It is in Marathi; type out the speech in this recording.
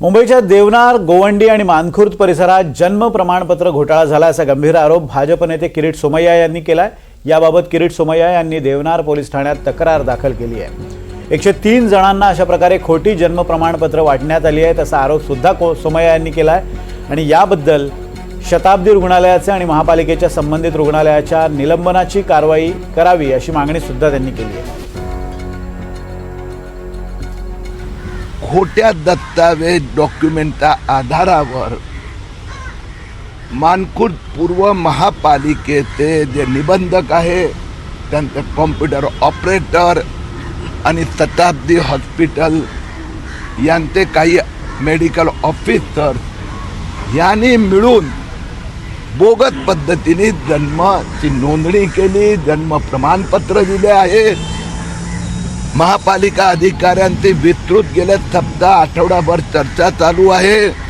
मुंबईच्या देवनार गोवंडी आणि मानखुर्द परिसरात जन्म प्रमाणपत्र घोटाळा झाला असा गंभीर आरोप भाजप नेते किरीट सोमय्या यांनी केलाय. याबाबत किरीट सोमय्या यांनी देवनार पोलीस ठाण्यात तक्रार दाखल केली आहे. एकशे तीन जणांना अशा प्रकारे खोटी जन्म प्रमाणपत्र वाटण्यात आली आहेत असा आरोप सुद्धा को सोमय्या यांनी केलाय. आणि याबद्दल शताब्दी रुग्णालयाचे आणि महापालिकेच्या संबंधित रुग्णालयाच्या निलंबनाची कारवाई करावी अशी मागणी सुद्धा त्यांनी केली आहे. खोट्या दस्तावेज डॉक्युमेंटच्या आधारावर. मानखुर्द पूर्व महापालिकेचे जे निबंधक आहे त्यांचे कॉम्प्युटर ऑपरेटर आणि शताब्दी हॉस्पिटल यांचे काही मेडिकल ऑफिसर यांनी मिळून बोगत पद्धतीने जन्माची नोंदणी केली जन्म प्रमाणपत्र दिले आहेत महापालिका अधिकाऱ्यांचे विस्तृत गेल्या सप्ताह आठवडाभर चर्चा चालू आहे.